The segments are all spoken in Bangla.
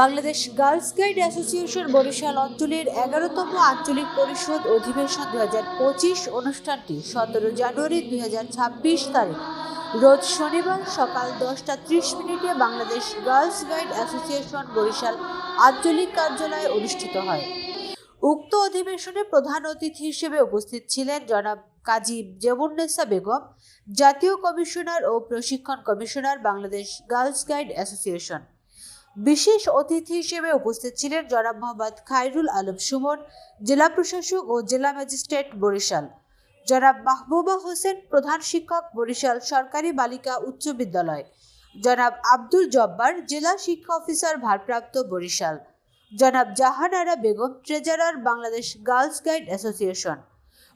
Bangladesh girls guide association Barishal অঞ্চলের এগারোতম আঞ্চলিক পরিষদ অধিবেশন দুই হাজার পঁচিশ অনুষ্ঠানটি সতেরো জানুয়ারি দুই হাজার ছাব্বিশ তারিখ। রোজ শনিবার সকাল দশটা ত্রিশ মিনিটে Bangladesh girls guide association Barishal আঞ্চলিক কার্যালয়ে অনুষ্ঠিত হয়। উক্ত অধিবেশনে প্রধান অতিথি হিসেবে উপস্থিত ছিলেন জনাব কাজী জেবুন্নেসা বেগম, জাতীয় কমিশনার ও প্রশিক্ষণ commissioner Bangladesh girls guide association. বিশেষ অতিথি হিসেবে উপস্থিত ছিলেন জনাব মোহাম্মদ খায়রুল আলম সুমন, জেলা প্রশাসক ও জেলা ম্যাজিস্ট্রেট বরিশাল। জনাব মাহবুবা হোসেন, প্রধান শিক্ষক বরিশাল সরকারি বালিকা উচ্চ বিদ্যালয়। জনাব আব্দুল জব্বার, জেলা শিক্ষা অফিসার ভারপ্রাপ্ত বরিশাল। জনাব Jahanara Begum, treasurer Bangladesh girls guide association.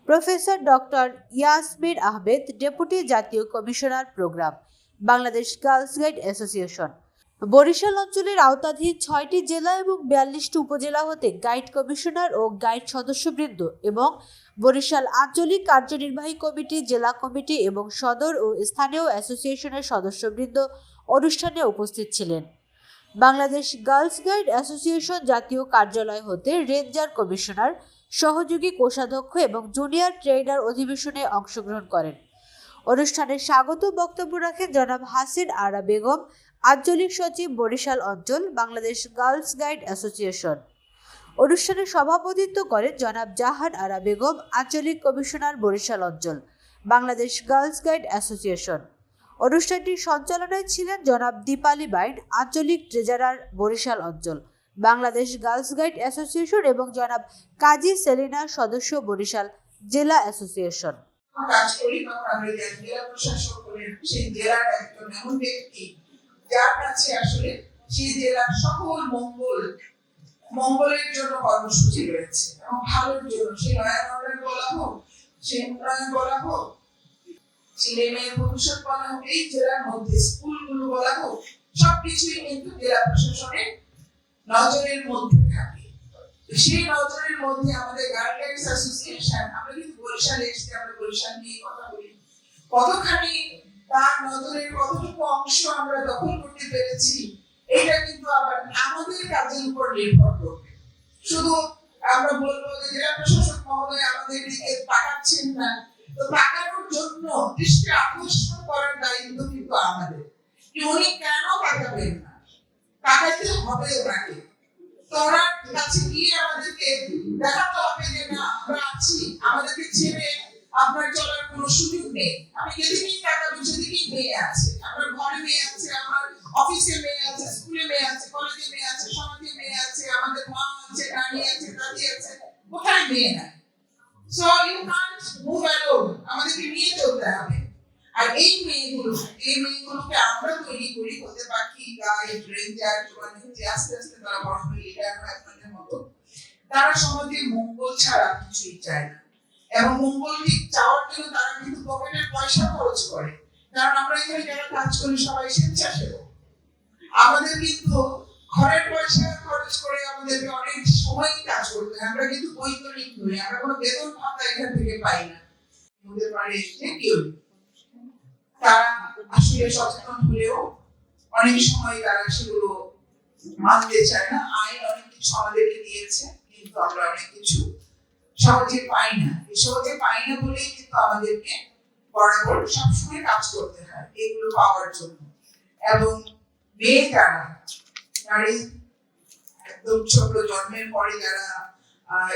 Professor doctor Yasmin Ahmed, deputy জাতীয় commissioner programme, Bangladesh girls guide association. Barishal অঞ্চলের আওতাধীন ছয়টি জেলা এবং বিয়াল্লিশটি উপজেলা হতে গাইড কমিশনার ও গাইড সদস্যবৃন্দ এবং বরিশাল আঞ্চলিক কার্যনির্বাহী কমিটি, জেলা কমিটি এবং সদর ও স্থানীয় অ্যাসোসিয়েশনের সদস্যবৃন্দ অনুষ্ঠানে উপস্থিত ছিলেন। বাংলাদেশ গার্লস গাইড অ্যাসোসিয়েশন জাতীয় কার্যালয় হতে রেঞ্জার কমিশনার, সহযোগী কোষাধ্যক্ষ এবং জুনিয়র ট্রেডার অধিবেশনে অংশগ্রহণ করেন। অনুষ্ঠানে স্বাগত বক্তব্য রাখেন জনাব হাসিন আরা বেগম আঞ্চলিক সচিব বরিশাল অঞ্চল, বাংলাদেশ গার্লস গাইড অ্যাসোসিয়েশন। অনুষ্ঠানে সভাপতিত্ব করেন জনাব জাহান আরা বেগম, আঞ্চলিক কমিশনার বরিশাল অঞ্চল, বাংলাদেশ গার্লস গাইড অ্যাসোসিয়েশন। অনুষ্ঠানটি সঞ্চালনায় ছিলেন জনাব দীপালি বাইন আঞ্চলিক ট্রেজারার বরিশাল অঞ্চল, বাংলাদেশ গার্লস গাইড অ্যাসোসিয়েশন এবং জনাব কাজী সেলিনা সদস্য বরিশাল জেলা অ্যাসোসিয়েশন। আমরা জেলা প্রশাসক জেলার একজন এমন ব্যক্তি যার কাছে আসলে সেই জেলার সকল মঙ্গল, মঙ্গলের জন্য কর্মসূচি রয়েছে এবং ভালোর জন্য। সেই নয়ন বলা হোক সেই উন্নয়ন বলা হোক ছেলে মেয়ের ভবিষ্যৎ বলা হোক, এই জেলার মধ্যে স্কুলগুলো বলা হোক, সবকিছুই কিন্তু জেলা প্রশাসনের নজরের মধ্যে থাকে। সেই নজরের মধ্যে আমাদের গার্ডলাইন্স অ্যাসোসিয়েশন আমরা কিন্তু বরিশালে এসে আমরা বরিশাল নিয়ে কথা বলি। কতখানি তার নজরের কতটুকু অংশ আমরা দখল করতে পেরেছি, এটা কিন্তু আবার আমাদের কাজের উপর নির্ভর করবে। শুধু আমরা বলব যে জেলা প্রশাসক মহোদয় আমাদের দিকে তাকাচ্ছেন না, তো তাকানোর জন্য দৃষ্টি আকর্ষণ করার দায়িত্ব কিন্তু আমাদের। উনি কেন তাকাবেন না? তাকাইতে হবে ওনাকে। তো ওনার কাছে গিয়ে আমাদেরকে দেখাতে হবে যে না, আমরা আছি, আমাদেরকে ছেড়ে আপনার চলার কোনো সুযোগ নেই। আমি যেদিকেই তাকাবো, সেদিকেই মেয়ে আছে। আমার ঘরে মেয়ে আছে, আমার অফিসে মেয়ে আছে, স্কুলে মেয়ে আছে, কলেজে মেয়ে আছে, সমাজে মেয়ে আছে, আমাদের মা আছে, নানি আছে, দাদি আছে, কোথায় মেয়ে নাই? So you can't move alone আমাদেরকে নিয়ে চলতে হবে। আর এই মেয়েগুলো, এই মেয়েগুলোকে আমরা তৈরি করি, হতে পাখি গাইড রেঞ্জার মানে যে আস্তে আস্তে তারা বড় হয়ে লিডার হয় মতো। তারা সমাজের মঙ্গল ছাড়া কিছুই চায় না। এবং মঙ্গল ঠিক চাওয়ার জন্য তারা কিন্তু পকেটের পয়সা খরচ করে। কারণ আমরা এখানে যারা কাজ করি, সবাই স্বেচ্ছাসেবক। আমাদের কিন্তু ঘরের পয়সা খরচ করে আমাদেরকে অনেক সময় কাজ করতে হয়। আমরা কিন্তু বৈতনিক নই, আমরা কোনো বেতন ভাতা এখান থেকে পাই না। আমাদের পারে যে কেউ তারা আসলে সচেতন হলেও অনেক সময় তারা সেগুলো মানতে চায় না। আইন অনেক কিছু আমাদেরকে দিয়েছে, কিন্তু আমরা অনেক কিছু সহজে পাই না। এই সহজে পাই না বলেই কিন্তু আমাদেরকে বরাবর সবসময় কাজ করতে হয়, এগুলো পাওয়ার জন্য। এবং মেয়ে যারা নারী একদম ছোট জন্মের পরে যারা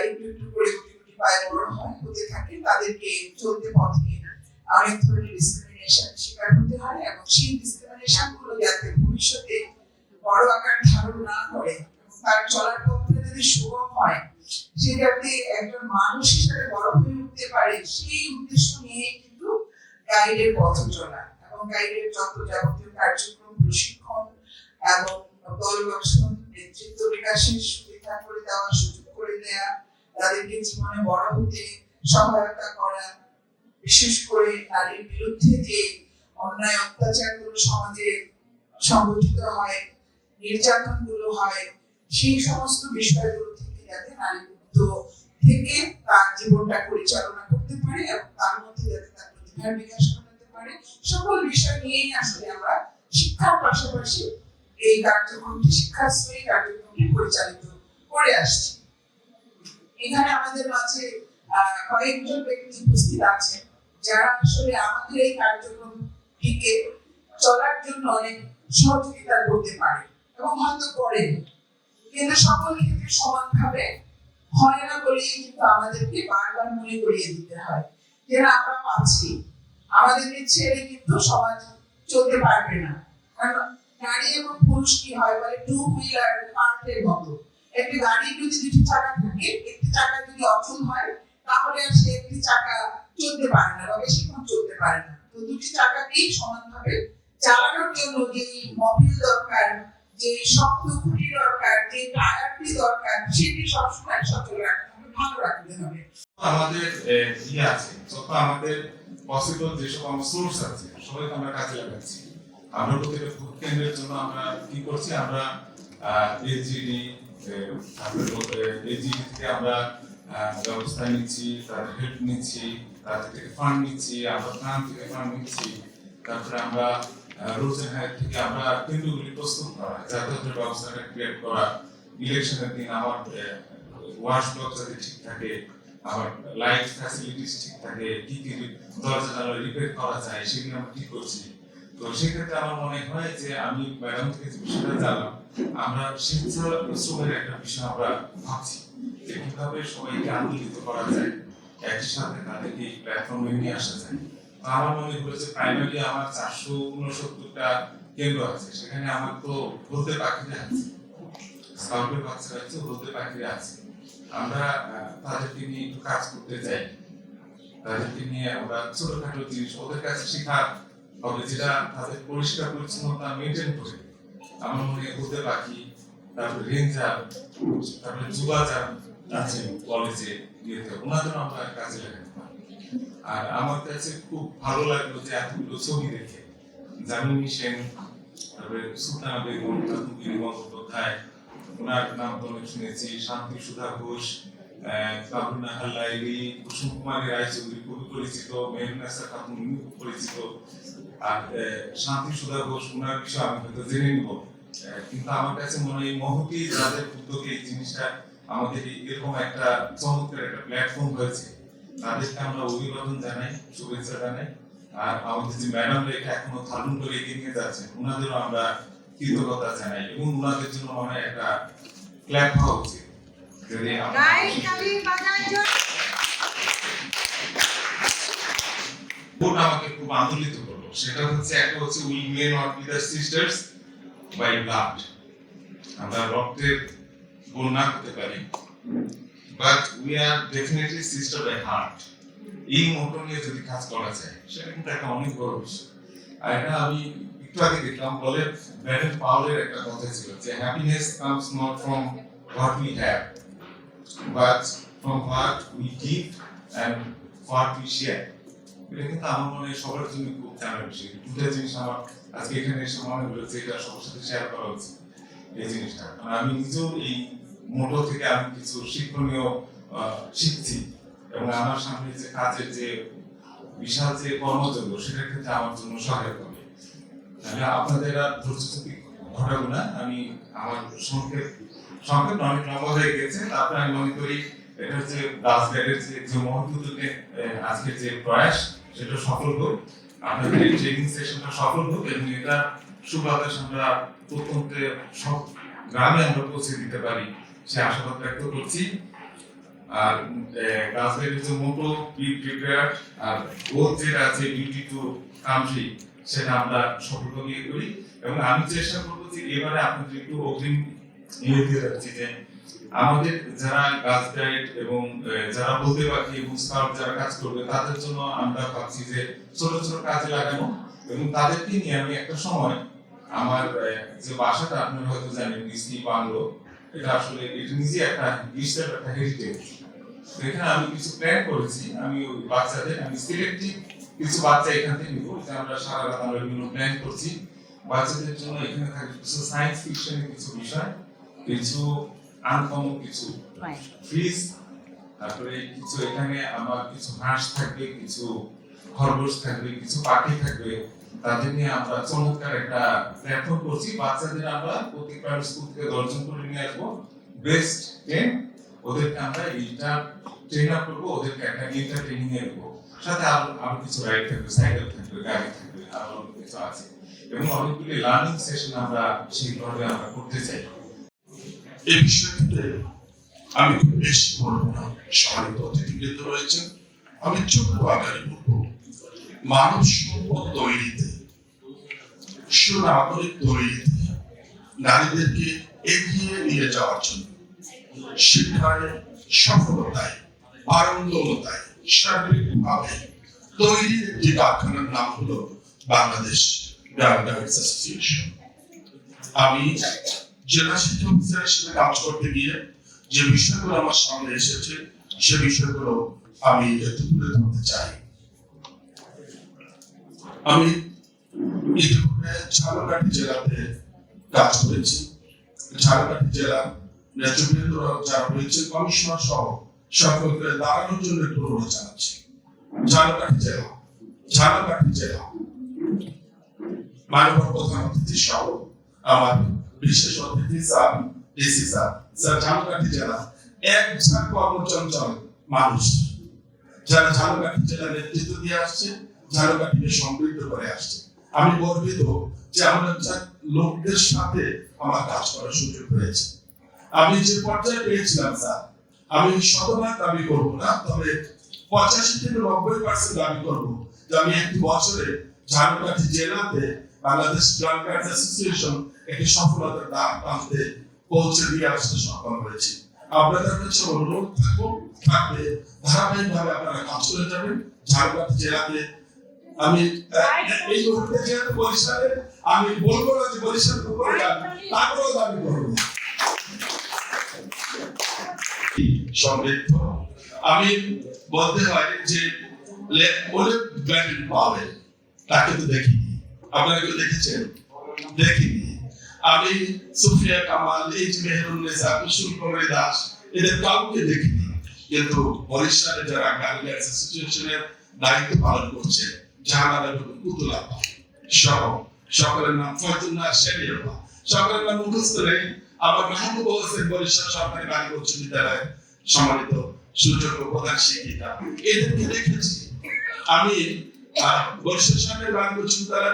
একটু একটু করে গুটি গুটি পায়ে বড় হয়, হতে থাকে, তাদেরকে চলতে পথে অনেক ধরনের ডিসক্রিমিনেশন শিকার হতে হয় এবং সেই ডিসক্রিমিনেশনগুলো যাতে ভবিষ্যতে বড় আকার ধারণ না করে, তার চলার পথটা যদি সুগম হয় যাতে একজন মানুষ হিসেবে বড় হয়ে উঠতে পারে, সেই উদ্দেশ্য নিয়ে কিন্তু গাইডের পথ চলা এবং গাইডের যত যাবতীয় কার্যক্রম, প্রশিক্ষণ এবং দল গঠন নেতৃত্ব বিকাশের সুবিধা করে দেওয়া সুযোগ করে দেওয়া তাদেরকে জীবনে বড় হতে সহায়তা করা, বিশেষ করে নারীর বিরুদ্ধে যে অন্যায় অত্যাচারগুলো সমাজে সংগঠিত হয় নির্যাতনগুলো হয়, সেই সমস্ত বিষয়গুলো থেকে যাতে নারী থেকে তার জীবনটা পরিচালনা করতে পারে এবং তার মধ্যে যাতে তার প্রতিভার বিকাশ ঘটাতে পারে। সকল বিষয় নিয়েই আসলে আমরা শিক্ষার পাশাপাশি এই কার্যক্রমটি, শিক্ষাশ্রয়ী কার্যক্রমটি পরিচালিত করে আসছি। এখানে আমাদের মাঝে কয়েকজন ব্যক্তি উপস্থিত আছেন যারা আসলে আমাদের এই কার্যক্রমটিকে চলার জন্য অনেক সহযোগিতা করতে পারে এবং হয়তো করেন। কিন্তু সকল ক্ষেত্রে সমানভাবে হয় না বলেই কিন্তু আমাদেরকে বারবার মনে করিয়ে দিতে হয়। যে না আমরাও আছি। আমাদেরকে ছেড়ে কিন্তু সমাজ চলতে পারবে না। কারণ নারী এবং পুরুষ কি হয় বলে? টু হুইলার পার্টের মতো। একটি গাড়ি যদি দুটি চাকা থাকে, একটি চাকা যদি অচল হয়, তাহলে আর সে একটি চাকা চলতে পারে না বা বেশিক্ষণ চলতে পারে না। তো দুটি চাকাকেই সমানভাবে চালানোর জন্য যে মোবিল দরকার যে শক্ত দরকার, যে টায়ারটি দরকার, সেটি সবসময় সচল রাখতে হবে, ভালো রাখতে হবে। আমাদের ইয়ে আছে, যত আমাদের পসিবল যেসব আমার সোর্স আছে সবাইকে আমরা কাজে লাগাচ্ছি। আমরা প্রত্যেকটা ভোট কেন্দ্রের জন্য আমরা কি করছি, আমরা এজিডি তারপরে থেকে আমরা ব্যবস্থা নিচ্ছি তাদের হেল্প নিচ্ছি তাদের থেকে ফান্ড নিচ্ছি, আমরা প্ল্যান থেকে ফান্ড নিচ্ছি, তারপরে আমরা রুলস থেকে আমরা কেন্দ্রগুলি প্রস্তুত করা যাতায়াতের ব্যবস্থাটা ক্রিয়েট করা ইলেকশনের দিন আমার ওয়াশ ব্লক যাতে ঠিক থাকে লাইট ফ্যাসিলিটিস ঠিক থাকে, কি কি দরজা জানালা রিপেয়ার করা যায়, সেগুলো ঠিক করছি। তো সেক্ষেত্রে আমার মনে হয় যে আমি ম্যাডাম থেকে যে বিষয়টা জানলাম, আমরা স্বেচ্ছা শ্রমের একটা বিষয় আমরা ভাবছি যে কীভাবে সবাইকে আন্দোলিত করা যায় একই সাথে তাদেরকে প্ল্যাটফর্মে নিয়ে আসা যায়। আমার মনে হয়েছে প্রাইমারি আমার চারশো উনসত্তরটা কেন্দ্র আছে। সেখানে আমার তো বলতে পাখিরা আছে। স্কাউটের বাচ্চারা আছে বলতে পাখিরা আছে। আমরা তাদেরকে নিয়ে একটু কাজ করতে চাই। তাদেরকে নিয়ে আমরা ছোটখাটো জিনিস ওদের কাছে শেখা হবে, যেটা তাদের পরিষ্কার, পরিচ্ছন্নতা মেনটেন করে। আমার মনে বলতে পাখি তারপরে রেঞ্জার তারপরে যুবাজার আছে কলেজে ওনাদের আমরা কাজে পারি আর আমার কাছে খুব ভালো লাগল যে এতগুলো ছবি দেখে। জামিনী সেন, তারপরে বেগম বন্দ্যোপাধ্যায় ওনার নাম তো অনেক শুনেছি, শান্তি সুধা ঘোষ কাবুনা হাল্লাইলি কুসুম কুমারী রায়চৌধুরী খুবই পরিচিত পরিচিত। আর শান্তি সুধা ঘোষ, ওনার বিষয়ে আমি হয়তো জেনে নিব। কিন্তু আমার কাছে মনে হয় মহতি যাদের উদ্যোগে এই জিনিসটা আমাদের এরকম একটা চমৎকার একটা প্ল্যাটফর্ম হয়েছে তাদেরকে আমরা অভিবাদন জানাই শুভেচ্ছা জানাই। আর আমাদের যে ম্যাডামরা এটা এখনও ধারণ করে এগিয়ে নিয়ে যাচ্ছেন ওনাদেরও আমরা কৃতজ্ঞতা জানাই এবং ওনাদের জন্য মনে একটা ক্ল্যাপ হওয়া উচিত। যদি আমাকে খুব আন্দোলিত করল। সেটা হচ্ছে একটা হচ্ছে we may not be the sisters by blood আমরা রক্তের বোন না হতে পারি। But we are definitely sister by heart এই মোটো নিয়ে যদি কাজ করা যায়, সেটা কিন্তু একটা অনেক বড় বিষয়। আর এটা আমি একটু আগে দেখলাম বলে ব্যারেন পাউলের একটা কথা ছিল যে happiness comes not from what we have but from what we give and what we share এটা কিন্তু আমার মনে হয় সবার জন্য খুব জানার বিষয়। দুটা জিনিস আমার আজকে এখানে এসে মনে হলো যে, এটা সবার সাথে শেয়ার করা উচিত, এই জিনিসটা। কারণ আমি নিজেও এই মোটো থেকে আমি কিছু শিক্ষণীয় শিখছি এবং আমার সামনে যে কাজের যে বিশাল যে কর্মযোগ্য সেটার ক্ষেত্রে আমার জন্য সহায়ক হবে। তাহলে আপনাদের আর ঘটাবো না। আমি আমার সংক্ষেপ সংক্ষেপ অনেক লম্বা হয়ে গেছে। তারপরে আমি মনে করি এটা হচ্ছে যে যে আহ, আজকের যে প্রয়াস সেটা সফল হোক। আপনাদের এই ট্রেনিং সেশনটা সফল হোক এবং এটা সুবাতাস আমরা প্রত্যন্ত গ্রামে আমরা পৌঁছে দিতে পারি। সে আশাবাদ ব্যক্ত করছি। আর গাছের যে মোটো প্রিপেয়ার আর গোল যেটা আছে ডিউটি টু কান্ট্রি সেটা আমরা সফলভাবে ইয়ে করি। এবং আমি চেষ্টা করব যে এবারে আপনাদের একটু অগ্রিম ইয়ে দিয়ে যাচ্ছি যে আমাদের যারা গাছ গাইড এবং যারা বলতে পারি এবং স্কাউট যারা কাজ করবে, তাদের জন্য আমরা ভাবছি যে ছোট ছোট কাজে লাগানো এবং তাদেরকে নিয়ে আমি একটা সময় আমার যে বাসাটা আপনারা হয়তো জানেন, মিষ্টি বাংলো। এটা আসলে এটা নিজে একটা বিশ্বের একটা হেরিটেজ এখানে আমি কিছু প্ল্যান করেছি। আমি ওই বাচ্চাদের আমি সিলেক্টিভ কিছু বাচ্চা এখান থেকে নিবো। যে আমরা সারা রাত আমরা বিভিন্ন প্ল্যান করছি। বাচ্চাদের জন্য এখানে থাকবে কিছু সায়েন্স ফিকশনের কিছু বিষয় কিছু আনকমন কিছু ফ্রিজ তারপরে কিছু এখানে আমার কিছু হাঁস থাকবে কিছু খরগোশ থাকবে কিছু পাখি থাকবে। তাদের নিয়ে আমরা চমৎকার একটা প্ল্যাটফর্ম করছি। বাচ্চাদের আমরা প্রতি স্কুল থেকে করে নিয়ে আসব। বেস্ট টেন ওদেরকে আমরা ট্রেন আপ করব, ওদেরকে একটা ট্রেনিং এ দেবো। সাথে আরও আরও কিছু রাইড থাকবে সাইকেল থাকবে, গাড়ি থাকবে, আরও অনেক কিছু আছে। এবং অনেকগুলি লার্নিং সেশন আমরা সেইভাবে আমরা করতে চাই। এই বিষয়টিতে আমি খুব বেশি বলব না রয়েছেন আমি ছোট্ট আকারে বলব মানব সম্পদ তৈরিতে সুনাগরিক তৈরিতে নারীদেরকে এগিয়ে নিয়ে যাওয়ার জন্য শিক্ষায় সফলতায় একটি কারখানার নাম হলো বাংলাদেশ অ্যাসোসিয়েশন। আমি জেলা শিক্ষা অফিসার হিসেবে কাজ করতে গিয়ে যে বিষয়গুলো আমার সামনে এসেছে, সে বিষয়গুলো আমি তুলে ধরতে চাই। আমি ঝালকাঠি জেলাতে কাজ করেছি। ঝালকাঠি জেলা নেতৃবৃন্দরা যারা রয়েছে, কমিশনার সহ সকলকে দাঁড়ানোর জন্য ঝালকাঠি জেলা ঝালকাঠি জেলা। প্রধান অতিথি সহ আমার বিশেষ অতিথি sir, DC sir sir, Jhalokathi জেলা। এক ঝাঁক কর্মচঞ্চল মানুষ। যারা ঝালকাঠি জেলা নেতৃত্ব দিয়ে আসছে ঝালকাঠিকে সমৃদ্ধ করে আসছে। আমি গর্বিত যে আমার লোকদের সাথে আমার কাজ করার সুযোগ হয়েছে আমি যে পর্যায়ে পেয়েছিলাম স্যার, আমি শতভাগ দাবি করব না, তবে পঁচাশি থেকে নব্বই পার্সেন্ট দাবি করব যে আমি একটি বছরে ঝালকাঠি জেলাতে বাংলাদেশ ড্রাগার্ড অ্যাসোসিয়েশন একটি সফলতার দ্বার প্রান্তে পৌঁছে দিয়ে আসতে সক্ষম হয়েছি। আপনাদের কাছে অনুরোধ থাকব থাকবে ধারাবাহিকভাবে আপনারা কাজ করে যাবেন। ঝালকাঠি জেলাতে আমি এই মুহূর্তে যেহেতু বরিশালে আমি বলব না যে বরিশাল উপরে যান তারপরেও দাবি করব সমৃদ্ধ। আমি বলতে হয় যে ওলে ব্যান্ড পাবে তাকে তো দেখিনি। আপনারা কেউ দেখেছেন? দেখিনি। আমি সুফিয়া কামাল এই যে মেহরুন্নেসা কুসুম কুমারী দাস এদের কাউকে দেখিনি। কিন্তু বরিশালে যারা গার্লিয়ার্স অ্যাসোসিয়েশনের দায়িত্ব পালন করছে জাহানারা বেগম কুতুলা সহ সকলের নাম বিদ্যালয়ে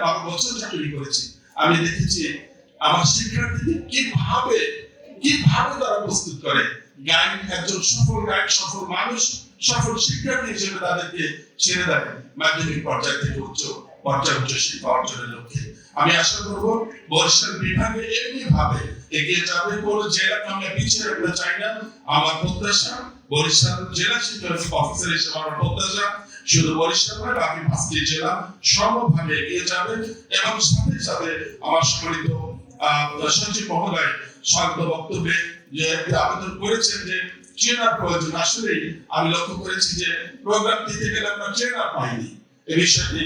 বারো বছর চাকরি করেছি। আমি দেখেছি আমার শিক্ষার্থীদের কীভাবে কীভাবে তারা প্রস্তুত করে। গাইড একজন সফল গাইড সফল মানুষ সফল শিক্ষার্থী হিসেবে তাদেরকে ছেড়ে দেয় মাধ্যমিক পর্যায় থেকে উচ্চ পর্যায়ে উচ্চ শিক্ষা অর্জনের লক্ষ্যে। আমি আশা করব বরিশাল বিভাগে এমনি ভাবে এগিয়ে যাবে কোনো জেলাকে আমরা পিছিয়ে রাখতে চাই না। আমার প্রত্যাশা, বরিশাল জেলা শিক্ষা অফিসার হিসেবে আমার প্রত্যাশা, শুধু বরিশাল নয়, বাকি পাঁচটি জেলা সমভাবে এগিয়ে যাবে এবং সাথে সাথে আমার সম্মানিত সচিব মহোদয় স্বাগত বক্তব্যে যে আবেদন করেছেন যে ট্রেনার প্রয়োজন আসলে আমি লক্ষ্য করেছি যে প্রোগ্রাম দিতে গেলে আমরা ট্রেনার পাইনি। এই বিষয়টি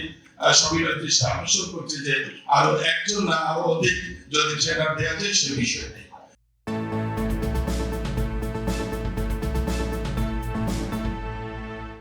সবিনয় দৃষ্টি আকর্ষণ করছে যে আরও একজন না, আরও অধিক যদি ট্রেনার দেওয়া যায় সে বিষয়।